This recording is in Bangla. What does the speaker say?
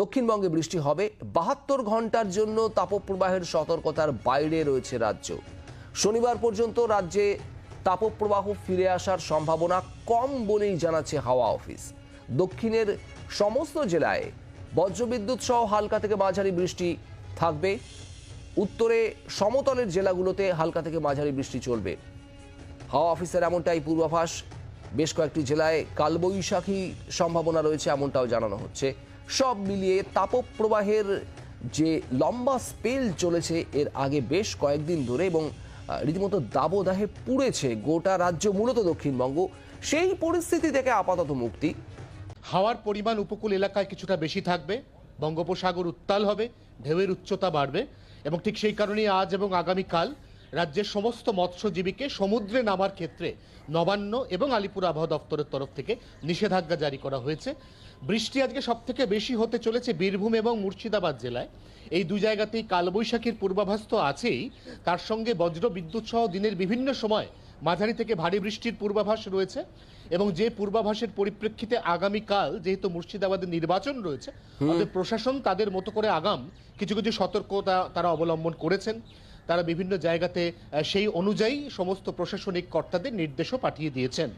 দক্ষিণবঙ্গে বৃষ্টি হবে। বাহাত্তর ঘণ্টার জন্য তাপপ্রবাহের সতর্কতার বাইরে রয়েছে রাজ্য। শনিবার পর্যন্ত রাজ্যে তাপপ্রবাহ ফিরে আসার সম্ভাবনা কম বলেই জানাচ্ছে হাওয়া অফিস। দক্ষিণের সমস্ত জেলায় বজ্রবিদ্যুৎ সহ হালকা থেকে মাঝারি বৃষ্টি থাকবে। উত্তরে সমতলের জেলাগুলোতে হালকা থেকে মাঝারি বৃষ্টি চলবে। হাওয়া অফিসের এমনটাই পূর্বাভাস। বেশ কয়েকটি জেলায় কালবৈশাখী সম্ভাবনা রয়েছে এমনটাও জানানো হচ্ছে। সব মিলিয়ে তাপপ্রবাহের যে লম্বা স্পেল চলেছে, এর আগে বেশ কয়েকদিন ধরে এবং রীতিমতো দাবদাহে পুড়েছে গোটা রাজ্য, মূলত দক্ষিণবঙ্গ। সেই পরিস্থিতি থেকে আপাতত মুক্তি। হাওয়ার পরিমাণ উপকূল এলাকায় কিছুটা বেশি থাকবে, বঙ্গোপসাগর উত্তাল হবে, ঢেউয়ের উচ্চতা বাড়বে এবং ঠিক সেই কারণেই আজ এবং আগামীকাল রাজ্যের সমস্ত মৎস্যজীবীকে সমুদ্রে নামার ক্ষেত্রে নবান্ন এবং আলিপুর আবহাওয়া দপ্তরের তরফ থেকে নিষেধাজ্ঞা জারি করা হয়েছে। বৃষ্টি আজকে সব থেকে বেশি হতে চলেছে বীরভূম এবং মুর্শিদাবাদ জেলায়। এই দুই জায়গাতেই কালবৈশাখীর পূর্বাভাস তো আছেই। তার সঙ্গে বজ্র বিদ্যুৎ সহ দিনের বিভিন্ন সময় মাঝারি থেকে ভারী বৃষ্টির পূর্বাভাস রয়েছে এবং যে পূর্বাভাসের পরিপ্রেক্ষিতে আগামীকাল যেহেতু মুর্শিদাবাদের নির্বাচন রয়েছে প্রশাসন তাদের মতো করে আগাম কিছু কিছু সতর্কতা তারা অবলম্বন করেছেন। তারা বিভিন্ন জায়গাতে সেই অনুযায়ী সমস্ত প্রশাসনিক কর্তাদের নির্দেশও পাঠিয়ে দিয়েছেন।